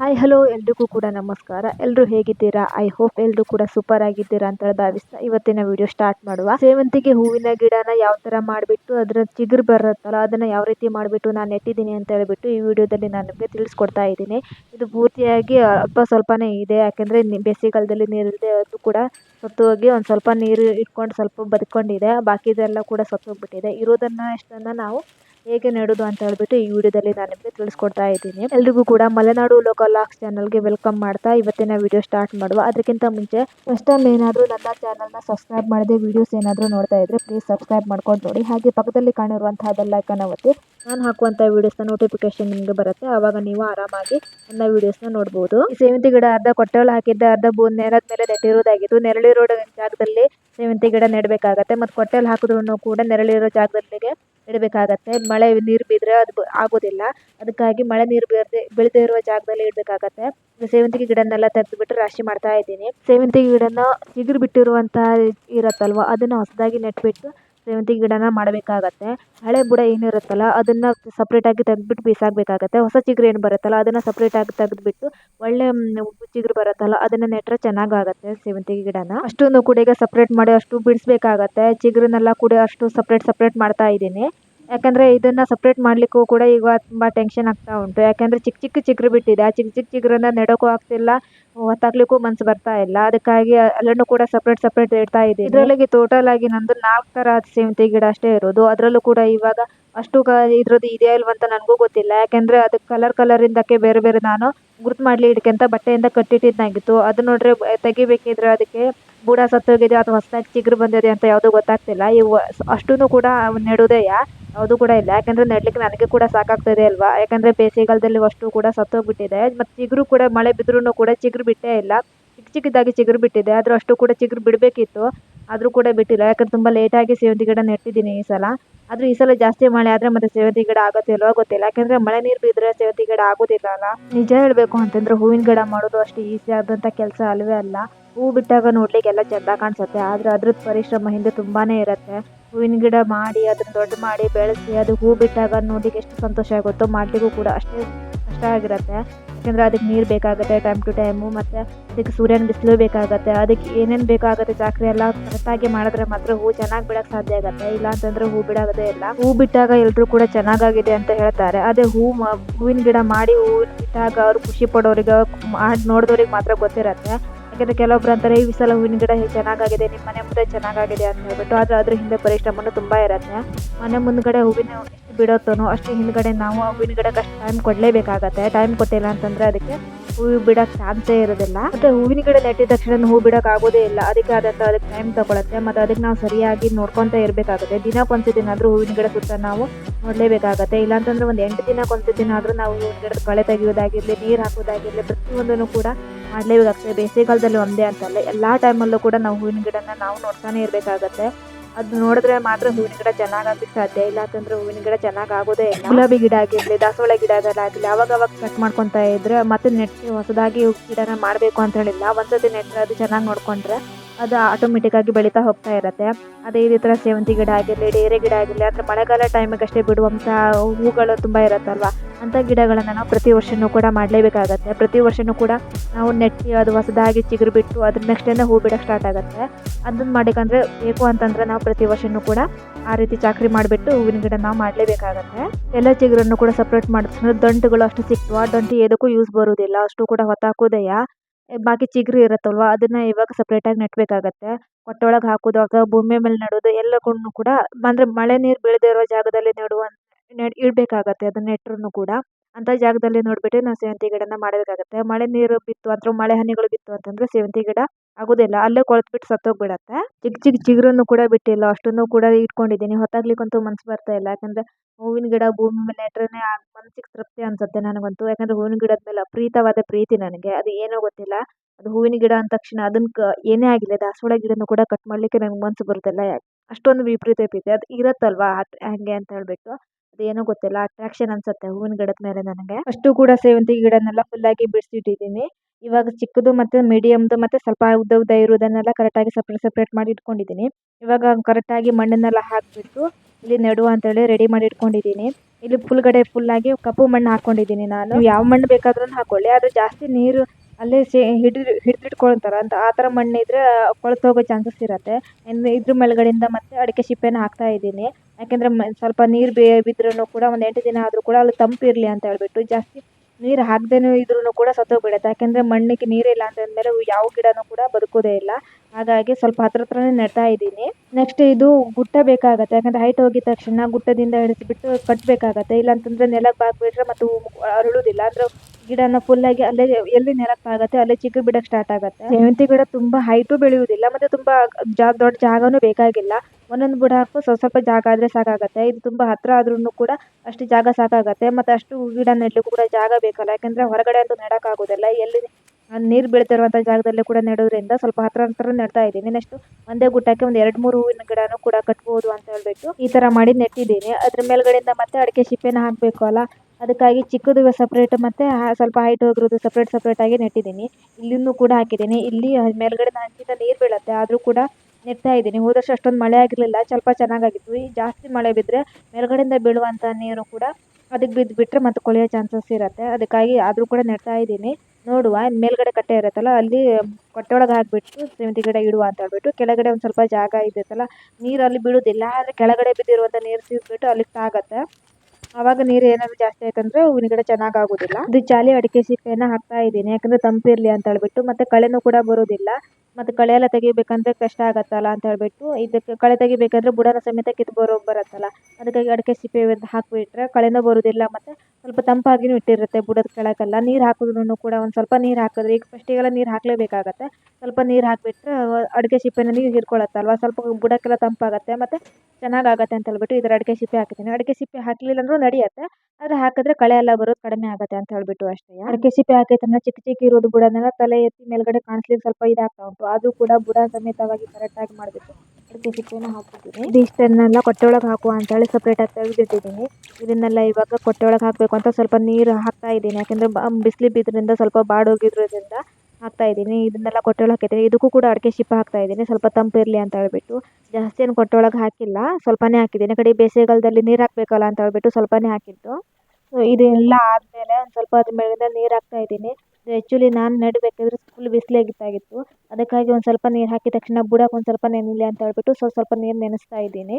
Hi hello ಎಲ್ರಿಗೂ ಕೂಡ ನಮಸ್ಕಾರ. ಎಲ್ಲರೂ ಹೇಗಿದ್ದೀರಾ? ಐ ಹೋಪ್ ಎಲ್ಲರೂ ಕೂಡ ಸೂಪರ್ ಆಗಿದ್ದೀರಾ ಅಂತ ಭಾವಿಸ್ತಾ ಇವತ್ತಿನ ವಿಡಿಯೋ ಸ್ಟಾರ್ಟ್ ಮಾಡುವ. ಸೇವಂತಿಗೆ ಹೂವಿನ ಗಿಡನ ಯಾವ ತರ ಮಾಡಿಬಿಟ್ಟು ಅದರ ಚಿಗುರು ಬರುತ್ತಲ್ಲ, ಅದನ್ನ ಯಾವ ರೀತಿ ಮಾಡಿಬಿಟ್ಟು ನಾನು ನೆಟ್ಟಿದ್ದೀನಿ ಅಂತ ಹೇಳ್ಬಿಟ್ಟು ಈ ವಿಡಿಯೋದಲ್ಲಿ ನಾನು ನಿಮಗೆ ತಿಳಿಸ್ಕೊಡ್ತಾ ಇದ್ದೀನಿ. ಇದು ಪೂರ್ತಿಯಾಗಿ ಅಲ್ಪ ಸ್ವಲ್ಪನೇ ಇದೆ, ಯಾಕೆಂದರೆ ಬೇಸಿಗೆಗಾಲದಲ್ಲಿ ನೀರಿಲ್ಲದೆ ಅದು ಕೂಡ ಸತ್ತು ಹೋಗಿ ಒಂದು ಸ್ವಲ್ಪ ನೀರು ಇಟ್ಕೊಂಡು ಸ್ವಲ್ಪ ಬದುಕೊಂಡಿದೆ. ಬಾಕಿದೆಲ್ಲ ಕೂಡ ಸತ್ತೋಗ್ಬಿಟ್ಟಿದೆ. ಇರೋದನ್ನ ಎಷ್ಟನ್ನ ನಾವು ಹೇಗೆ ನೆಡೋದು ಅಂತ ಹೇಳ್ಬಿಟ್ಟು ಈ ವಿಡಿಯೋದಲ್ಲಿ ನಾನು ನಿಮಗೆ ತಿಳಿಸ್ಕೊಡ್ತಾ ಇದ್ದೀನಿ. ಎಲ್ರಿಗೂ ಕೂಡ ಮಲೆನಾಡು ಲೋಕಲ್ ಚಾನೆಲ್ ಚಾನಲ್ಗೆ ವೆಲ್ಕಮ್ ಮಾಡ್ತಾ ಇವತ್ತಿನ ವಿಡಿಯೋ ಸ್ಟಾರ್ಟ್ ಮಾಡುವ. ಅದಕ್ಕಿಂತ ಮುಂಚೆ ಫಸ್ಟ್ ಟೈಮ್ ಏನಾದರೂ ನನ್ನ ಚಾನಲ್ನ ಸಬ್ಸ್ಕ್ರೈಬ್ ಮಾಡದೆ ವಿಡಿಯೋಸ್ ಏನಾದರೂ ನೋಡ್ತಾ ಇದ್ರೆ ಪ್ಲೀಸ್ ಸಬ್ಸ್ಕ್ರೈಬ್ ಮಾಡ್ಕೊಂಡು ನೋಡಿ. ಹಾಗೆ ಪಕ್ಕದಲ್ಲಿ ಕಾಣಿರುವಂತಹ ಬೆಲ್ ಐಕನ್ ಒತ್ತಿ ನಾನು ಹಾಕುವಂಥ ವಿಡಿಯೋಸ್ನ ನೋಟಿಫಿಕೇಶನ್ ನಿಮಗೆ ಬರುತ್ತೆ. ಆವಾಗ ನೀವು ಆರಾಮಾಗಿ ನನ್ನ ವಿಡಿಯೋಸ್ನ ನೋಡ್ಬೋದು. ಈ ಸೇವಂತಿ ಗಿಡ ಅರ್ಧ ಕೊಟ್ಟೆಗಳು ಹಾಕಿದ್ದ, ಅರ್ಧ ಬೂ ನೆಲದ ಮೇಲೆ ನೆಟ್ಟಿರೋದಾಗಿತ್ತು ನೆರಳಿರೋ ಜಾಗದಲ್ಲಿ ಸೇವಂತಿ ಗಿಡ ನೆಡಬೇಕಾಗತ್ತೆ. ಮತ್ತು ಕೊಟ್ಟೆಲ್ ಹಾಕಿದ್ರು ಕೂಡ ನೆರಳಿರೋ ಜಾಗದಲ್ಲಿಗೆ ಇಡಬೇಕಾಗತ್ತೆ. ಮಳೆ ನೀರು ಬಿದ್ದರೆ ಅದು ಆಗೋದಿಲ್ಲ. ಅದಕ್ಕಾಗಿ ಮಳೆ ನೀರು ಬೀಳದೆ ಬೀಳದೆ ಇರುವ ಜಾಗದಲ್ಲಿ ಇಡಬೇಕಾಗತ್ತೆ. ಸೇವಂತಿಗೆ ಗಿಡನೆಲ್ಲ ತೆಗೆದುಬಿಟ್ಟು ರಾಶಿ ಮಾಡ್ತಾ ಇದ್ದೀನಿ. ಸೇವಂತಿಗೆ ಗಿಡನ ಚಿಗುರು ಬಿಟ್ಟಿರುವಂತಹ ಇರುತ್ತಲ್ವ, ಅದನ್ನ ಹೊಸದಾಗಿ ನೆಟ್ಬಿಟ್ಟು ಸೇವಂತಿಗೆ ಗಿಡನ ಮಾಡಬೇಕಾಗತ್ತೆ. ಹಳೆ ಬುಡ ಏನಿರುತ್ತಲ್ಲ, ಅದನ್ನ ಸಪ್ರೇಟಾಗಿ ತೆಗೆದ್ಬಿಟ್ಟು ಬೀಸಾಕಬೇಕಾಗತ್ತೆ. ಹೊಸ ಚಿಗುರು ಏನು ಬರುತ್ತಲ್ಲ, ಅದನ್ನ ಸಪ್ರೇಟಾಗಿ ತೆಗೆದ್ಬಿಟ್ಟು ಒಳ್ಳೆ ಚಿಗುರು ಬರುತ್ತಲ್ಲ, ಅದನ್ನ ನೆಟ್ಟರೆ ಚೆನ್ನಾಗಾಗತ್ತೆ ಸೇವಂತಿಗೆ ಗಿಡನ. ಅಷ್ಟೊಂದು ಕೂಡ ಈಗ ಸಪ್ರೇಟ್ ಮಾಡಿ ಅಷ್ಟು ಬಿಡಿಸ್ಬೇಕಾಗತ್ತೆ. ಚಿಗುರನ್ನೆಲ್ಲ ಕೂಡ ಅಷ್ಟು ಸಪ್ರೇಟ್ ಸಪ್ರೇಟ್ ಮಾಡ್ತಾ ಇದ್ದೀನಿ. ಯಾಕಂದರೆ ಇದನ್ನು ಸಪ್ರೇಟ್ ಮಾಡಲಿಕ್ಕೂ ಕೂಡ ಈಗ ತುಂಬ ಟೆನ್ಷನ್ ಆಗ್ತಾ ಉಂಟು. ಯಾಕಂದರೆ ಚಿಕ್ಕ ಚಿಕ್ಕ ಚಿಗುರು ಬಿಟ್ಟಿದೆ. ಆ ಚಿಕ್ಕ ಚಿಕ್ಕ ಚಿಗುರನ್ನ ನೆಡೋಕ್ಕೂ ಆಗ್ತಿಲ್ಲ, ಹೊತ್ತಾಕ್ಲಿಕ್ಕೂ ಮನ್ಸು ಬರ್ತಾ ಇಲ್ಲ. ಅದಕ್ಕಾಗಿ ಎಲ್ಲನೂ ಕೂಡ ಸಪ್ರೇಟ್ ಸಪ್ರೇಟ್ ಇಡ್ತಾ ಇದ್ದೀನಿ. ಇದರೊಳಗೆ ಟೋಟಲ್ ಆಗಿ ನಂದು ನಾಲ್ಕು ಥರ ಸೇವಂತಿ ಗಿಡ ಅಷ್ಟೇ ಇರೋದು. ಅದರಲ್ಲೂ ಕೂಡ ಇವಾಗ ಅಷ್ಟು ಕ ಇದ್ರದ್ದು ಇದೆಯಾ ಇಲ್ವಾ ಅಂತ ನನಗೂ ಗೊತ್ತಿಲ್ಲ. ಯಾಕೆಂದರೆ ಅದು ಕಲರ್ ಕಲರಿಂದಕ್ಕೆ ಬೇರೆ ಬೇರೆ ನಾನು ಗುರುತು ಮಾಡಲಿ ಅಂತ ಬಟ್ಟೆಯಿಂದ ಕಟ್ಟಿಟ್ಟಿದ್ದಾಗಿತ್ತು ಅದು ನೋಡಿದ್ರೆ ತೆಗಿಬೇಕಿದ್ರೆ ಅದಕ್ಕೆ ಬುಡ ಸತ್ತೋಗಿದೆ ಅಥವಾ ಹೊಸದಾಗಿ ಚಿಗುರು ಬಂದಿದೆ ಅಂತ ಯಾವುದೂ ಗೊತ್ತಾಗ್ತಿಲ್ಲ. ಇವು ಅಷ್ಟೂ ಕೂಡ ನೆಡೋದೇ ಯಾವುದು ಕೂಡ ಇಲ್ಲ. ಯಾಕಂದರೆ ನೆಡ್ಲಿಕ್ಕೆ ನನಗೆ ಕೂಡ ಸಾಕಾಗ್ತದೆ ಅಲ್ವಾ? ಯಾಕಂದರೆ ಬೇಸಿಗೆಗಾಲದಲ್ಲಿ ಅಷ್ಟು ಕೂಡ ಸತ್ತೋಗ್ಬಿಟ್ಟಿದೆ ಮತ್ತು ಚಿಗುರು ಕೂಡ ಮಳೆ ಬಿದ್ರೂ ಕೂಡ ಚಿಗುರು ಬಿಟ್ಟೇ ಇಲ್ಲ. ಚಿಕ್ಕ ಚಿಕ್ಕದಾಗಿ ಚಿಗುರು ಬಿಟ್ಟಿದೆ. ಆದರೂ ಅಷ್ಟು ಕೂಡ ಚಿಗುರು ಬಿಡಬೇಕಿತ್ತು. ಆದರೂ ಕೂಡ ಬಿಟ್ಟಿಲ್ಲ. ಯಾಕಂದ್ರೆ ತುಂಬ ಲೇಟಾಗಿ ಸೇವಂತಿ ಗಿಡ ನೆಟ್ಟಿದ್ದೀನಿ ಈ ಸಲ. ಆದರೂ ಈ ಸಲ ಜಾಸ್ತಿ ಮಳೆ ಆದರೆ ಮತ್ತೆ ಸೇವಂತಿ ಗಿಡ ಆಗುತ್ತೆ ಇಲ್ವೋ ಗೊತ್ತಿಲ್ಲ. ಯಾಕಂದರೆ ಮಳೆ ನೀರು ಬಿದ್ದರೆ ಸೇವಂತಿ ಗಿಡ ಆಗೋದಿಲ್ಲ ಅಲ್ಲ? ನಿಜ ಹೇಳಬೇಕು ಅಂತಂದರೆ ಹೂವಿನ ಗಿಡ ಮಾಡೋದು ಅಷ್ಟು ಈಸಿ ಆದಂಥ ಕೆಲಸ ಅಲ್ಲವೇ ಅಲ್ಲ? ಹೂ ಬಿಟ್ಟಾಗ ನೋಡ್ಲಿಕ್ಕೆ ಎಲ್ಲ ಚೆಂದ ಕಾಣಿಸುತ್ತೆ. ಆದರೆ ಅದ್ರದ್ದು ಪರಿಶ್ರಮ ಹಿಂದೆ ತುಂಬಾ ಇರುತ್ತೆ. ಹೂವಿನ ಗಿಡ ಮಾಡಿ ಅದನ್ನು ದೊಡ್ಡ ಮಾಡಿ ಬೆಳೆಸಿ, ಅದು ಹೂ ಬಿಟ್ಟಾಗ ನೋಡ್ಲಿಕ್ಕೆ ಎಷ್ಟು ಸಂತೋಷ ಆಗುತ್ತೋ ಮಾಡಲಿಕ್ಕೂ ಕೂಡ ಅಷ್ಟೇ ಕಷ್ಟ ಆಗಿರುತ್ತೆ. ಯಾಕಂದರೆ ಅದಕ್ಕೆ ನೀರು ಬೇಕಾಗುತ್ತೆ ಟೈಮ್ ಟು ಟೈಮು ಮತ್ತು ಅದಕ್ಕೆ ಸೂರ್ಯನ ಬಿಸಿಲು ಬೇಕಾಗುತ್ತೆ, ಅದಕ್ಕೆ ಏನೇನು ಬೇಕಾಗುತ್ತೆ ಚಾಕ್ರಿ ಎಲ್ಲ ಕರೆಕ್ಟಾಗಿ ಮಾಡಿದ್ರೆ ಮಾತ್ರ ಹೂ ಚೆನ್ನಾಗಿ ಬಿಡೋಕ್ಕೆ ಸಾಧ್ಯ ಆಗುತ್ತೆ. ಇಲ್ಲ ಅಂತಂದರೆ ಹೂ ಬಿಡೋದೇ ಇಲ್ಲ. ಹೂ ಬಿಟ್ಟಾಗ ಎಲ್ಲರೂ ಕೂಡ ಚೆನ್ನಾಗಾಗಿದೆ ಅಂತ ಹೇಳ್ತಾರೆ. ಅದೇ ಹೂ ಹೂವಿನ ಗಿಡ ಮಾಡಿ, ಹೂ ಬಿಟ್ಟಾಗ ಅವ್ರು ಖುಷಿ ಪಡೋರಿಗೆ ಮಾಡಿ ನೋಡಿದವ್ರಿಗೆ ಮಾತ್ರ ಗೊತ್ತಿರುತ್ತೆ. ಯಾಕಂದರೆ ಕೆಲವೊಬ್ರು ಅಂತಾರೆ, ಈ ಸಲ ಹೂವಿನ ಗಿಡ ಚೆನ್ನಾಗಾಗಿದೆ ನಿಮ್ಮ ಮನೆ ಮುಂದೆ ಚೆನ್ನಾಗಾಗಿದೆ ಅಂತ ಹೇಳ್ಬಿಟ್ಟು, ಆದರೆ ಅದ್ರ ಹಿಂದೆ ಪರಿಶ್ರಮನೂ ತುಂಬ ಇರುತ್ತೆ. ಮನೆ ಮುಂದ್ಗಡೆ ಹೂವಿನ ಎಷ್ಟು ಅಷ್ಟೇ ಹಿಂದ್ಗಡೆ ನಾವು ಹೂವಿನ ಗಿಡಕ್ಕೆ ಅಷ್ಟು ಟೈಮ್ ಕೊಡಲೇಬೇಕಾಗತ್ತೆ. ಟೈಮ್ ಕೊಟ್ಟಿಲ್ಲ ಅಂತಂದರೆ ಅದಕ್ಕೆ ಹೂವು ಬಿಡೋಕ್ಕೆ ಚಾನ್ಸೇ ಇರೋದಿಲ್ಲ. ಮತ್ತು ಹೂವಿನ ಗಿಡ ನೆಟ್ಟಿದ ತಕ್ಷಣ ಹೂ ಬಿಡೋಕೆ ಆಗೋದೇ ಇಲ್ಲ. ಅದಕ್ಕೆ ಆದಂಥ ಅದಕ್ಕೆ ಟೈಮ್ ತಗೊಳತ್ತೆ. ಮತ್ತು ಅದಕ್ಕೆ ನಾವು ಸರಿಯಾಗಿ ನೋಡ್ಕೊತಾ ಇರಬೇಕಾಗುತ್ತೆ. ದಿನಕ್ಕೊಂದು ದಿನ ಆದರೂ ಹೂವಿನ ಗಿಡ ಸುತ್ತ ನಾವು ನೋಡಲೇಬೇಕಾಗತ್ತೆ. ಇಲ್ಲಾಂತಂದ್ರೆ ಒಂದು ಎಂಟು ದಿನಕ್ಕೊಂದು ದಿನ ಆದರೂ ನಾವು ಹೂವಿನ ಗಿಡದ ಕಳೆ ತೆಗೆಯೋದಾಗಿರಲಿ, ನೀರು ಹಾಕೋದಾಗಿರಲಿ, ಪ್ರತಿಯೊಂದನ್ನು ಕೂಡ ಮಾಡಲೇಬೇಕಾಗ್ತದೆ ಬೇಸಿಗೆಗಾಲದಲ್ಲಿ ಒಂದೇ ಅಂತಲ್ಲ ಎಲ್ಲ ಟೈಮಲ್ಲೂ ಕೂಡ ನಾವು ಹೂವಿನ ಗಿಡನ ನಾವು ನೋಡ್ತಾನೆ ಇರಬೇಕಾಗತ್ತೆ. ಅದು ನೋಡಿದ್ರೆ ಮಾತ್ರ ಹೂವಿನ ಗಿಡ ಚೆನ್ನಾಗಾಗ್ಲಿಕ್ಕೆ ಸಾಧ್ಯ ಇಲ್ಲ ಅಂತಂದ್ರೆ ಹೂವಿನ ಗಿಡ ಚೆನ್ನಾಗಿ ಆಗೋದೇ ಗುಲಾಬಿ ಗಿಡ ಆಗಿರಲಿ, ದಾಸವಾಳ ಗಿಡ ಆಗಿರಲಿ ಅವಾಗ ಅವಾಗ ಕಟ್ ಮಾಡ್ಕೊತಾ ಇದ್ರೆ ಮತ್ತೆ ನೆಟ್ಟು ಹೊಸದಾಗಿ ಗಿಡನ ಮಾಡಬೇಕು ಅಂತ ಹೇಳಿಲ್ಲ. ಒಂದ್ಸತಿ ನೆಟ್ಟರೆ ಅದು ಚೆನ್ನಾಗಿ ನೋಡ್ಕೊಂಡ್ರೆ ಅದು ಆಟೋಮೆಟಿಕ್ ಆಗಿ ಬೆಳೀತಾ ಹೋಗ್ತಾ ಇರುತ್ತೆ. ಅದೇ ಇದೇ ಥರ ಸೇವಂತಿ ಗಿಡ ಆಗಿರಲಿ, ಡೇರೆ ಗಿಡ ಆಗಿರಲಿ ಅಥವಾ ಮಳೆಗಾಲ ಟೈಮಿಗಷ್ಟೇ ಬಿಡುವಂಥ ಹೂಗಳು ತುಂಬ ಇರುತ್ತಲ್ವ? ಅಂಥ ಗಿಡಗಳನ್ನು ನಾವು ಪ್ರತಿ ವರ್ಷನೂ ಕೂಡ ಮಾಡಲೇಬೇಕಾಗತ್ತೆ. ಪ್ರತಿ ವರ್ಷನೂ ಕೂಡ ನಾವು ನೆಟ್ಟಿ ಅದು ಹೊಸದಾಗಿ ಚಿಗುರು ಬಿಟ್ಟು ಅದ್ರ ನೆಕ್ಸ್ಟಿಂದ ಹೂ ಬಿಡೋಕ್ಕೆ ಸ್ಟಾರ್ಟ್ ಆಗುತ್ತೆ. ಅದನ್ನು ಮಾಡಿಕಂದ್ರೆ ಬೇಕು ಅಂತಂದರೆ ನಾವು ಪ್ರತಿ ವರ್ಷವೂ ಕೂಡ ಆ ರೀತಿ ಚಾಕ್ರಿ ಮಾಡಿಬಿಟ್ಟು ಹೂವಿನ ಗಿಡ ನಾವು ಮಾಡಲೇಬೇಕಾಗತ್ತೆ. ಎಲ್ಲ ಚಿಗುರನ್ನು ಕೂಡ ಸಪ್ರೇಟ್ ಮಾಡಿದ್ರೆ ದಂಟುಗಳು ಅಷ್ಟು ಸಿಕ್ತು, ಆ ದಂಟು ಎದಕ್ಕೂ ಯೂಸ್ ಬರೋದಿಲ್ಲ, ಅಷ್ಟು ಕೂಡ ಹೊತ್ತಾಕೋದೆಯ? ಬಾಕಿ ಚಿಗುರು ಇರುತ್ತಲ್ವ? ಅದನ್ನು ಇವಾಗ ಸಪ್ರೇಟಾಗಿ ನೆಟ್ಟಬೇಕಾಗತ್ತೆ ಕೊಟ್ಟೊಳಗೆ ಹಾಕೋದು ಅಥವಾ ಭೂಮಿ ಮೇಲೆ ನೆಡೋದು ಎಲ್ಲಕ್ಕೂ ಕೂಡ ಅಂದರೆ ಮಳೆ ನೀರು ಬೀಳದೇ ಇರೋ ಜಾಗದಲ್ಲಿ ನೆಡುವ ನೆಡ್ ಇಡಬೇಕಾಗತ್ತೆ ಅದನ್ನ ನೆಟ್ರೂ ಕೂಡ. ಅಂಥ ಜಾಗದಲ್ಲಿ ನೋಡಿಬಿಟ್ಟು ನಾವು ಸೇವಂತಿ ಗಿಡನ ಮಾಡಬೇಕಾಗತ್ತೆ. ಮಳೆ ನೀರು ಬಿತ್ತು ಅಥವಾ ಮಳೆ ಹನಿಗಳು ಬಿತ್ತು ಅಂತಂದರೆ ಸೇವಂತಿ ಗಿಡ ಆಗೋದಿಲ್ಲ. ಅಲ್ಲೇ ಕೊಳೆತ್ಬಿಟ್ಟು ಸತ್ತೋಗ್ಬಿಡತ್ತೆ. ಚಿಕ್ಕ ಚಿಕ್ಕ ಚಿಗುರನ್ನು ಕೂಡ ಬಿಟ್ಟಿಲ್ಲ. ಅಷ್ಟನ್ನು ಕೂಡ ಇಟ್ಕೊಂಡಿದ್ದೀನಿ. ಹೊತ್ತಾಗ್ಲಿಕ್ಕಂತೂ ಮನ್ಸು ಬರ್ತಾ ಇಲ್ಲ. ಯಾಕಂದರೆ ಹೂವಿನ ಗಿಡ ಭೂಮಿ ಮೇಲೆ ನೆಟ್ರೇ ಮನ್ಸಿಗೆ ತೃಪ್ತಿ ಅನ್ಸುತ್ತೆ ನನಗಂತೂ. ಯಾಕಂದರೆ ಹೂವಿನ ಗಿಡದ ಮೇಲೆ ಅಪ್ರೀತವಾದ ಪ್ರೀತಿ ನನಗೆ. ಅದು ಏನೋ ಗೊತ್ತಿಲ್ಲ. ಅದು ಹೂವಿನ ಗಿಡ ಅಂದ ತಕ್ಷಣ ಅದನ್ನ ಕ ಏನೇ ಆಗಿಲ್ಲ ದಾಸವಾಳ ಗಿಡನೂ ಕೂಡ ಕಟ್ ಮಾಡಲಿಕ್ಕೆ ನನಗೆ ಮನಸ್ಸು ಯಾಕೆ? ಅಷ್ಟೊಂದು ವಿಪರೀತ ಪ್ರೀತಿ. ಅದು ಇರುತ್ತಲ್ವಾ? ಹಾಗೆ ಅಂತ ಹೇಳ್ಬಿಟ್ಟು. ಅದೇನೋ ಗೊತ್ತಿಲ್ಲ ಅಟ್ರಾಕ್ಷನ್ ಅನ್ಸುತ್ತೆ ಹೂವಿನ ಗಿಡದ ಮೇಲೆ ನನಗೆ. ಅಷ್ಟು ಕೂಡ ಸೇವಂತಿಗೆ ಗಿಡನೆಲ್ಲ ಫುಲ್ ಆಗಿ ಬಿಡಿಸಿಟ್ಟಿದ್ದೀನಿ. ಇವಾಗ ಚಿಕ್ಕದು ಮತ್ತೆ ಮೀಡಿಯಮ್ದು ಮತ್ತೆ ಸ್ವಲ್ಪ ಉದ್ದ ಉದ್ದ ಇರೋದನ್ನೆಲ್ಲ ಕರೆಕ್ಟಾಗಿ ಸಪ್ರೇಟ್ ಸಪ್ರೇಟ್ ಮಾಡಿ ಇಟ್ಕೊಂಡಿದ್ದೀನಿ. ಇವಾಗ ಕರೆಕ್ಟಾಗಿ ಮಣ್ಣನ್ನೆಲ್ಲ ಹಾಕಿಬಿಟ್ಟು ಇಲ್ಲಿ ನೆಡುವ ಅಂತೇಳಿ ರೆಡಿ ಮಾಡಿ ಇಟ್ಕೊಂಡಿದ್ದೀನಿ. ಇಲ್ಲಿ ಫುಲ್ ಗಡೆ ಫುಲ್ ಆಗಿ ಕಪ್ಪು ಮಣ್ಣು ಹಾಕೊಂಡಿದ್ದೀನಿ ನಾನು. ಯಾವ ಮಣ್ಣು ಬೇಕಾದ್ರೂ ಹಾಕೊಳ್ಳಿ, ಆದ್ರೆ ಜಾಸ್ತಿ ನೀರು ಅಲ್ಲೇ ಸೇ ಹಿಡಿದು ಹಿಡಿದಿಟ್ಕೊಳ್ತಾರ ಅಂತ. ಆ ಥರ ಮಣ್ಣು ಇದ್ರೆ ಕೊಳ್ತು ಹೋಗೋ ಚಾನ್ಸಸ್ ಇರುತ್ತೆ. ಇನ್ನು ಇದ್ರ ಮೇಲ್ಗಡೆಯಿಂದ ಮತ್ತೆ ಅಡಿಕೆ ಸಿಪ್ಪೆನ ಹಾಕ್ತಾ ಇದ್ದೀನಿ. ಯಾಕೆಂದ್ರೆ ಮ ಸ್ವಲ್ಪ ನೀರು ಬೇ ಬಿದ್ರೂ ಕೂಡ ಒಂದು ಎಂಟು ದಿನ ಆದರೂ ಕೂಡ ಅಲ್ಲಿ ತಂಪು ಇರಲಿ ಅಂತ ಹೇಳ್ಬಿಟ್ಟು ಜಾಸ್ತಿ ನೀರು ಹಾಕ್ದೇನೂ ಇದ್ರೂ ಕೂಡ ಸತ್ತೋಗ್ಬಿಡುತ್ತೆ ಯಾಕೆಂದ್ರೆ ಮಣ್ಣಿಗೆ ನೀರಿಲ್ಲ ಅಂತಂದಮೇಲೆ ಯಾವ ಗಿಡನೂ ಕೂಡ ಬದುಕೋದೇ ಇಲ್ಲ. ಹಾಗಾಗಿ ಸ್ವಲ್ಪ ಹತ್ರ ಹತ್ರನೇ ನೆಡ್ತಾ ಇದ್ದೀನಿ. ನೆಕ್ಸ್ಟ್ ಇದು ಗುಟ್ಟ ಬೇಕಾಗತ್ತೆ. ಯಾಕಂದರೆ ಹೈಟ್ ಹೋಗಿದ ತಕ್ಷಣ ಗುಟ್ಟದಿಂದ ಹಿಡಿದ್ಬಿಟ್ಟು ಕಟ್ಟಬೇಕಾಗತ್ತೆ ಇಲ್ಲಾಂತಂದ್ರೆ ನೆಲಕ್ಕೆ ಹಾಕ್ಬಿಟ್ರೆ ಮತ್ತು ಅರಳೋದಿಲ್ಲ. ಅಂದ್ರೆ ಗಿಡನ ಫುಲ್ ಆಗಿ ಅಲ್ಲೇ ಎಲ್ಲಿ ನೆಲಕ್ಕೆ ಆಗುತ್ತೆ ಅಲ್ಲೇ ಚಿಕ್ಕ ಬಿಡಕ್ಕೆ ಸ್ಟಾರ್ಟ್ ಆಗುತ್ತೆ. ಸೇವಂತಿ ಗಿಡ ತುಂಬಾ ಹೈಟು ಬೆಳೆಯುವುದಿಲ್ಲ, ಮತ್ತೆ ತುಂಬಾ ಜಾಗ ದೊಡ್ಡ ಜಾಗನೂ ಬೇಕಾಗಿಲ್ಲ. ಒಂದೊಂದು ಬುಡ ಹಾಕು ಸ್ವಲ್ಪ ಸ್ವಲ್ಪ ಜಾಗ ಆದ್ರೆ ಸಾಕಾಗುತ್ತೆ. ಇದು ತುಂಬಾ ಹತ್ರ ಆದ್ರೂ ಕೂಡ ಅಷ್ಟು ಜಾಗ ಸಾಕಾಗುತ್ತೆ, ಮತ್ತೆ ಅಷ್ಟು ಗಿಡ ನೆಡ್ಲಿಕ್ಕೂ ಕೂಡ ಜಾಗ ಬೇಕಲ್ಲ. ಯಾಕಂದ್ರೆ ಹೊರಗಡೆ ಅಂತೂ ನೆಡಕ್ ಆಗೋದಿಲ್ಲ. ಎಲ್ಲಿ ನೀರು ಬೀಳ್ತಿರುವಂತ ಜಾಗದಲ್ಲಿ ಕೂಡ ನೆಡೋದ್ರಿಂದ ಸ್ವಲ್ಪ ಹತ್ರ ಹತ್ರ ನೆಡ್ತಾ ಇದ್ದೀನಿ. ನೆಕ್ಸ್ಟ್ ಒಂದೇ ಗುಡ್ಡಕ್ಕೆ ಒಂದ್ ಎರಡು ಮೂರು ಹೂವಿನ ಗಿಡನೂ ಕೂಡ ಕಟ್ಬೋದು ಅಂತ ಹೇಳ್ಬಿಟ್ಟು ಈ ತರ ಮಾಡಿ ನೆಟ್ಟಿದ್ದೀನಿ. ಅದ್ರ ಮೇಲ್ಗಡೆಯಿಂದ ಮತ್ತೆ ಅಡಿಕೆ ಸಿಪ್ಪೆನ ಹಾಕ್ಬೇಕು ಅಲ್ಲ. ಅದಕ್ಕಾಗಿ ಚಿಕ್ಕದು ಸಪ್ರೇಟ್ ಮತ್ತೆ ಸ್ವಲ್ಪ ಹೈಟ್ ಹೋಗಿರೋದು ಸಪ್ರೇಟ್ ಸಪ್ರೇಟಾಗಿ ನೆಟ್ಟಿದ್ದೀನಿ. ಇಲ್ಲಿನೂ ಕೂಡ ಹಾಕಿದ್ದೀನಿ. ಇಲ್ಲಿ ಮೇಲ್ಗಡೆ ಹಂಚಿಂದ ನೀರು ಬೀಳುತ್ತೆ, ಆದರೂ ಕೂಡ ನೆಡ್ತಾ ಇದ್ದೀನಿ. ಹೋದ ಅಷ್ಟೊಂದು ಮಳೆ ಆಗಿರಲಿಲ್ಲ, ಸ್ವಲ್ಪ ಚೆನ್ನಾಗಾಗಿತ್ತು. ಈ ಜಾಸ್ತಿ ಮಳೆ ಬಿದ್ದರೆ ಮೇಲ್ಗಡೆಯಿಂದ ಬೀಳುವಂಥ ನೀರು ಕೂಡ ಅದಕ್ಕೆ ಬಿದ್ದು ಬಿಟ್ಟರೆ ಮತ್ತೆ ಕೊಳೆಯೋ ಚಾನ್ಸಸ್ ಇರುತ್ತೆ. ಅದಕ್ಕಾಗಿ ಆದರೂ ಕೂಡ ನೆಡ್ತಾ ಇದ್ದೀನಿ. ನೋಡುವ ಮೇಲ್ಗಡೆ ಕಟ್ಟೆ ಇರುತ್ತಲ್ಲ, ಅಲ್ಲಿ ಕಟ್ಟೆ ಒಳಗೆ ಹಾಕಿಬಿಟ್ಟು ಸೇವಂತಿ ಗಿಡ ಇಡುವ ಅಂತ ಹೇಳ್ಬಿಟ್ಟು, ಕೆಳಗಡೆ ಒಂದು ಸ್ವಲ್ಪ ಜಾಗ ಇರುತ್ತಲ್ಲ ನೀರು ಅಲ್ಲಿ ಬೀಳೋದಿಲ್ಲ, ಆದರೆ ಕೆಳಗಡೆ ಬಿದ್ದಿರುವಂಥ ನೀರು ಸಿಕ್ಬಿಟ್ಟು ಅಲ್ಲಿಗೆ ತಾಗತ್ತೆ. ಆವಾಗ ನೀರು ಏನಾದ್ರು ಜಾಸ್ತಿ ಆಯ್ತಂದ್ರೆ ಹೂವಿನ ಗಿಡ ಚೆನ್ನಾಗಿ ಆಗೋದಿಲ್ಲ ಇದು ಜಾಲಿ ಅಡಿಕೆ ಸಿಪ್ಪೆನ ಹಾಕ್ತಾ ಇದ್ದೀನಿ, ಯಾಕಂದ್ರೆ ತಂಪಿರ್ಲಿ ಅಂತ ಹೇಳ್ಬಿಟ್ಟು, ಮತ್ತೆ ಕಳೆನೂ ಕೂಡ ಬರೋದಿಲ್ಲ. ಮತ್ತೆ ಕಳೆ ಎಲ್ಲ ತೆಗಿಬೇಕಂದ್ರೆ ಕಷ್ಟ ಆಗತ್ತಲ್ಲ ಅಂತ ಹೇಳ್ಬಿಟ್ಟು, ಇದಕ್ಕೆ ಕಳೆ ತೆಗಿಬೇಕಂದ್ರೆ ಬುಡನ ಸಮೇತ ಕಿತ್ತು ಬರೋ ಬರತ್ತಲ್ಲ. ಅದಕ್ಕಾಗಿ ಅಡಿಕೆ ಸಿಪ್ಪೆ ಹಾಕಿಬಿಟ್ರೆ ಕಳೆನೂ ಬರೋದಿಲ್ಲ, ಮತ್ತೆ ಸ್ವಲ್ಪ ತಂಪಾಗಿಯೂ ಇಟ್ಟಿರುತ್ತೆ, ಬುಡದ ಕೆಳಗೆಲ್ಲ ನೀರು ಹಾಕಿದ್ರೂ ಕೂಡ ಒಂದು ಸ್ವಲ್ಪ ನೀರು ಹಾಕಿದ್ರೆ, ಈಗ ಫಸ್ಟಿಗೆಲ್ಲ ನೀರು ಹಾಕಲೇಬೇಕಾಗತ್ತೆ. ಸ್ವಲ್ಪ ನೀರು ಹಾಕಿಬಿಟ್ಟು ಅಡಿಕೆ ಸಿಪ್ಪೆನಲ್ಲಿ ಹೀರ್ಕೊಳ್ಳುತ್ತಲ್ವ ಸ್ವಲ್ಪ ಬುಡಕ್ಕೆಲ್ಲ ತಂಪಾಗತ್ತೆ, ಮತ್ತೆ ಚೆನ್ನಾಗಾಗತ್ತೆ ಅಂತ ಹೇಳ್ಬಿಟ್ಟು ಇದರ ಅಡಿಕೆ ಸಿಪ್ಪೆ ಹಾಕಿದ್ದೀನಿ. ಅಡಿಕೆ ಸಿಪ್ಪೆ ಹಾಕಲಿಲ್ಲ ಅಂದ್ರೂ ನಡೆಯುತ್ತೆ, ಆದರೆ ಹಾಕಿದ್ರೆ ಕಳೆ ಎಲ್ಲ ಬರೋದು ಕಡಿಮೆ ಆಗುತ್ತೆ ಅಂತ ಹೇಳ್ಬಿಟ್ಟು ಅಷ್ಟೇ. ಅಡಿಕೆ ಸಿಪ್ಪೆ ಹಾಕಿದ್ರೆ ಚಿಕ್ಕ ಚಿಕ್ಕ ಇರೋದು ಬುಡನೆಲ್ಲ ತಲೆ ಎತ್ತಿ ಮೇಲ್ಗಡೆ ಕಾಣಿಸ್ಲಿಕ್ಕೆ ಸ್ವಲ್ಪ ಇದಾಗ್ತಾ ಉಂಟು, ಅದು ಕೂಡ ಬುಡ ಸಮೇತವಾಗಿ ಕರೆಕ್ಟಾಗಿ ಮಾಡಬೇಕು ಸಿಪ್ಪೆನ ಹಾಕಿದ್ದೀನಿ. ಇದಿಷ್ಟನ್ನೆಲ್ಲ ಕೊಟ್ಟೆ ಒಳಗೆ ಹಾಕುವ ಅಂತೇಳಿ ಸಪ್ರೇಟಾಗಿ ತೆಗೆದಿಟ್ಟಿದ್ದೀನಿ. ಇದನ್ನೆಲ್ಲ ಇವಾಗ ಕೊಟ್ಟೆ ಒಳಗೆ ಹಾಕಬೇಕು ಅಂತ ಸ್ವಲ್ಪ ನೀರು ಹಾಕ್ತಾ ಇದ್ದೀನಿ. ಯಾಕಂದರೆ ಬಿಸಿಲು ಬಿದ್ದರಿಂದ ಸ್ವಲ್ಪ ಬಾಡೋಗಿದ್ರಿಂದ ಹಾಕ್ತಾ ಇದ್ದೀನಿ. ಇದನ್ನೆಲ್ಲ ಕೊಟ್ಟೆ ಒಳಗೆ ಹಾಕಿದ್ದೀನಿ. ಇದಕ್ಕೂ ಕೂಡ ಅಡಿಕೆ ಶಿಪ್ಪ ಹಾಕ್ತಾ ಇದ್ದೀನಿ. ಸ್ವಲ್ಪ ತಂಪು ಇರಲಿ ಅಂತ ಹೇಳ್ಬಿಟ್ಟು. ಜಾಸ್ತಿ ಏನು ಕೊಟ್ಟೆ ಒಳಗೆ ಹಾಕಿಲ್ಲ. ಸ್ವಲ್ಪನೇ ಹಾಕಿದ್ದೀನಿ. ಕಡೆ ಬೇಸಿಗೆಗಾಲದಲ್ಲಿ ನೀರು ಹಾಕಬೇಕಲ್ಲ ಅಂತ ಹೇಳ್ಬಿಟ್ಟು ಸ್ವಲ್ಪನೇ ಹಾಕಿದ್ದು. ಸೊ ಇದೆಲ್ಲ ಆದಮೇಲೆ ಒಂದು ಸ್ವಲ್ಪ ಅದ್ರ ಮೇಲಿಂದ ನೀರು ಹಾಕ್ತಾ ಇದ್ದೀನಿ. ಆ್ಯಕ್ಚುಲಿ ನಾನು ನೆಡಬೇಕಾದ್ರೆ ಫುಲ್ ಬಿಸಿಲಾಗಿತ್ತಾಗಿತ್ತು ಅದಕ್ಕಾಗಿ ಒಂದು ಸ್ವಲ್ಪ ನೀರು ಹಾಕಿದ ತಕ್ಷಣ ಬುಡಕ್ಕೆ ಒಂದು ಸ್ವಲ್ಪ ನೆನಿಲಿ ಅಂತ ಹೇಳ್ಬಿಟ್ಟು ಸ್ವಲ್ಪ ಸ್ವಲ್ಪ ನೀರು ನೆನೆಸ್ತಾ ಇದ್ದೀನಿ.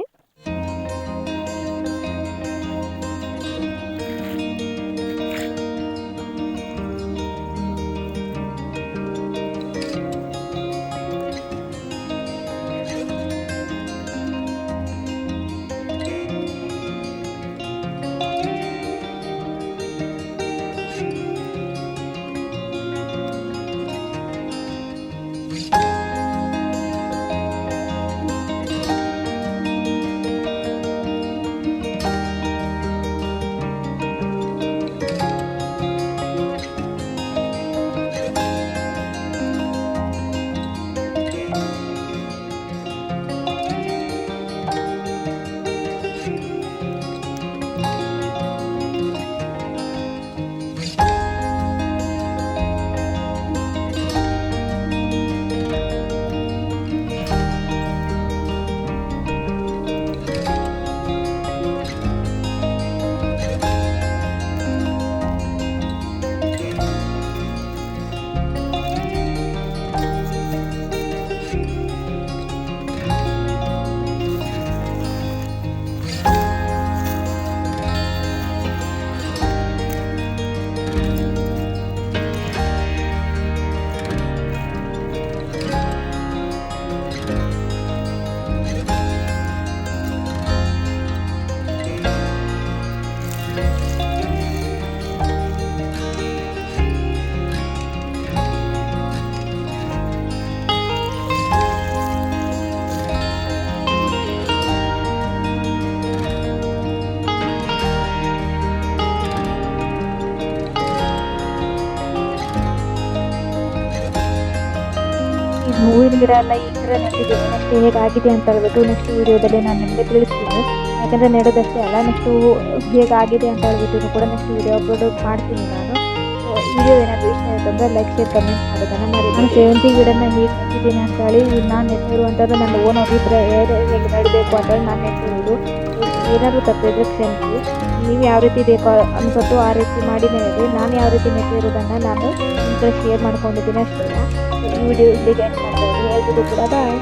ಹೂವಿನ ಗಿಡ ಎಲ್ಲ ಈ ಥರ ನೆಟ್ಟಿದ್ದೀನಿ ನೆಕ್ಸ್ಟ್ ಹೇಗಾಗಿದೆ ಅಂತ ಹೇಳ್ಬಿಟ್ಟು ನೆಕ್ಸ್ಟ್ ವೀಡಿಯೋದಲ್ಲಿ ನಾನು ನಿಮಗೆ ತಿಳಿಸ್ತೀನಿ. ಯಾಕಂದರೆ ನೆಡೋದಷ್ಟೇ ಅಲ್ಲ ನೆಕ್ಸ್ಟ್ ಹೇಗಾಗಿದೆ ಅಂತ ಹೇಳ್ಬಿಟ್ಟು ಕೂಡ ನೆಕ್ಸ್ಟ್ ವೀಡಿಯೋ ಅಪ್ಲೋಡ್ ಮಾಡ್ತೀನಿ ನಾನು. ವಿಡಿಯೋ ಏನಾದರೂ ಇಷ್ಟ ಆಯಿತು ಅಂದರೆ ಲೈಕ್ ಶೇರ್ ಕಮೆಂಟ್ ಮಾಡೋದನ್ನು ಮಾಡಿ ನಾನು ಸೇವಂತಿ ಗಿಡನ ಹೇಗೆ ನೆಟ್ಟಿದ್ದೀನಿ ಅಂತ ಹೇಳಿ ನಾನು ನೆಟ್ಟಿರುವಂಥದ್ದು ನನ್ನ ಓನ್ ಅಭಿಪ್ರಾಯ ಹೇಗೆ ನೆಡಬೇಕು ಅಂತ ಹೇಳಿ ನಾನು ನೆಟ್ಟಿರೋದು. ಏನಾದರೂ ತಪ್ಪಿದ್ರೆ ಕ್ಷಮಿಸಿ. ನೀವು ಯಾವ ರೀತಿ ಬೇಕೋ ಅನ್ಸುತ್ತೋ ಆ ರೀತಿ ಮಾಡಿ ನಾನು ಯಾವ ರೀತಿ ನೆಟ್ಟಿರೋದನ್ನು ನಾನು ನಿಮ್ಮ ಶೇರ್ ಮಾಡ್ಕೊಂಡಿದ್ದೀನಿ ಅಷ್ಟೇ. ಈ ವಿಡಿಯೋ ಇಲ್ಲಿಗೆ ಎಂಡ್ ಮಾಡ್ತಾ ಇದ್ದೀನಿ ಎಲ್ರಿಗೂ ಕೂಡ ಬಾಯ್